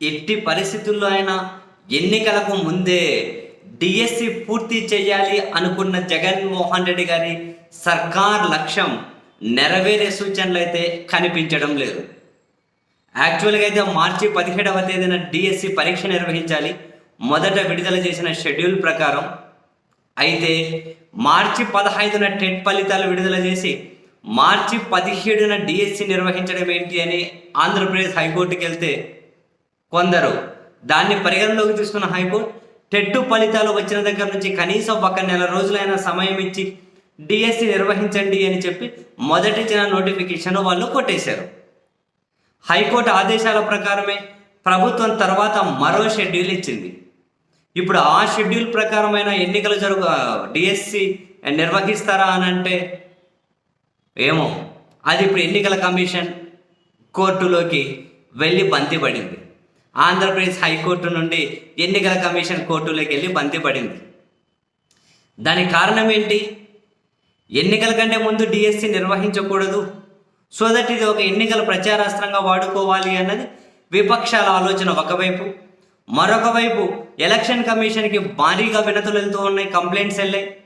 ఎట్టి పరిస్థితుల్లో అయినా ఎన్నికలకు ముందే డిఎస్సి పూర్తి చేయాలి అనుకున్న జగన్మోహన్ రెడ్డి గారి సర్కార్ లక్ష్యం నెరవేరే సూచనలు అయితే కనిపించడం లేదు. యాక్చువల్గా అయితే మార్చి పదిహేడవ తేదీన డిఎస్సి పరీక్ష నిర్వహించాలి. మొదట విడుదల చేసిన షెడ్యూల్ ప్రకారం అయితే మార్చి పదహైదున టెట్ ఫలితాలు విడుదల చేసి మార్చి పదిహేడున డిఎస్సి నిర్వహించడం ఏంటి అని ఆంధ్రప్రదేశ్ హైకోర్టుకి వెళ్తే కొందరు. దాన్ని పరిగణలోకి తీసుకున్న హైకోర్టు టెట్టు ఫలితాలు వచ్చిన దగ్గర నుంచి కనీసం ఒక నెల రోజులైన సమయం ఇచ్చి డిఎస్సి నిర్వహించండి అని చెప్పి మొదటి చిన్న నోటిఫికేషన్ వాళ్ళు కొట్టేశారు. హైకోర్టు ఆదేశాల ప్రకారమే ప్రభుత్వం తర్వాత మరో షెడ్యూల్ ఇచ్చింది. ఇప్పుడు ఆ షెడ్యూల్ ప్రకారమైన ఎన్నికలు జరుగు డిఎస్సి నిర్వహిస్తారా అని అంటే ఏమో. అది ఇప్పుడు ఎన్నికల కమిషన్ కోర్టులోకి వెళ్ళి బంతి పడింది ఆంధ్రప్రదేశ్ హైకోర్టు నుండి ఎన్నికల కమిషన్ కోర్టులోకి వెళ్ళి బంతిపడింది దానికి కారణం ఏంటి? ఎన్నికల కంటే ముందు డిఎస్సి నిర్వహించకూడదు. సో దట్ ఇది ఒక ఎన్నికల ప్రచారాస్త్రంగా వాడుకోవాలి అన్నది విపక్షాల ఆలోచన ఒకవైపు. మరొక వైపు ఎలక్షన్ కమిషన్కి భారీగా వినతులు వెళ్తూ ఉన్నాయి కంప్లైంట్స్ వెళ్ళాయి.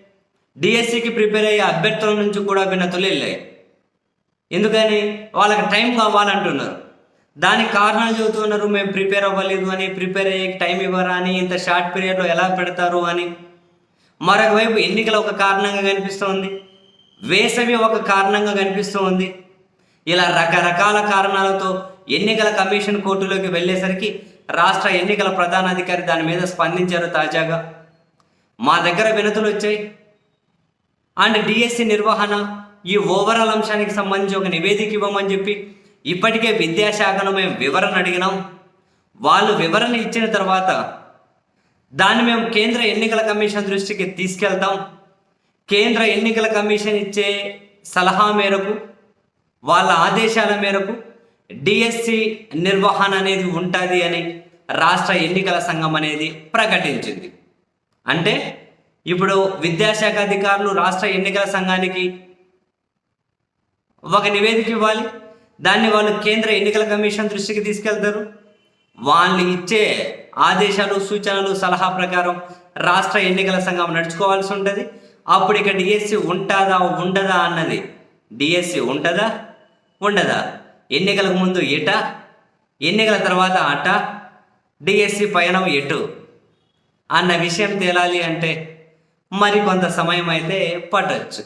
డిఎస్సికి ప్రిపేర్ అయ్యే అభ్యర్థుల నుంచి కూడా వినతులు వెళ్ళాయి ఎందుకని? వాళ్ళకి టైం కావాలంటున్నారు. దానికి కారణాలు చెబుతున్నారు మేము ప్రిపేర్ అవ్వలేదు అని ప్రిపేర్ అయ్యే టైం ఇవ్వరా అని ఇంత షార్ట్ పీరియడ్లో ఎలా పెడతారు అని. మరొక వైపు ఎన్నికలు ఒక కారణంగా కనిపిస్తుంది వేసవి ఒక కారణంగా కనిపిస్తోంది ఇలా రకరకాల కారణాలతో ఎన్నికల కమిషన్ కోర్టులోకి వెళ్ళేసరికి రాష్ట్ర ఎన్నికల ప్రధానాధికారి దాని మీద స్పందించారు తాజాగా. మా దగ్గర వినతులు వచ్చాయి. అండ్ డిఎస్సి నిర్వహణ ఈ ఓవరాల్ అంశానికి సంబంధించి ఒక నివేదిక ఇవ్వమని చెప్పి ఇప్పటికే విద్యాశాఖను మేము వివరణ అడిగినాం. వాళ్ళు వివరణ ఇచ్చిన తర్వాత దాన్ని మేము కేంద్ర ఎన్నికల కమిషన్ దృష్టికి తీసుకెళ్తాం. కేంద్ర ఎన్నికల కమిషన్ ఇచ్చే సలహా మేరకు వాళ్ళ ఆదేశాల మేరకు డిఎస్సి నిర్వహణ అనేది ఉంటుంది అని రాష్ట్ర ఎన్నికల సంఘం అనేది ప్రకటించింది. అంటే ఇప్పుడు విద్యాశాఖ అధికారులు రాష్ట్ర ఎన్నికల సంఘానికి ఒక నివేదిక ఇవ్వాలి. దాన్ని వాళ్ళు కేంద్ర ఎన్నికల కమిషన్ దృష్టికి తీసుకెళ్తారు. వాళ్ళు ఇచ్చే ఆదేశాలు సూచనలు సలహా ప్రకారం రాష్ట్ర ఎన్నికల సంఘం నడుచుకోవాల్సి ఉంటుంది. అప్పుడు ఇక డిఎస్సి ఉంటుందా ఉండదా అన్నది డిఎస్సి ఉంటుందా ఉండదా? ఎన్నికలకు ముందు ఎట ఎన్నికల తర్వాత అట డిఎస్సి పయనం ఎటు అన్న విషయం తేలాలి అంటే మరి కొంత సమయం అయితే పట్టవచ్చు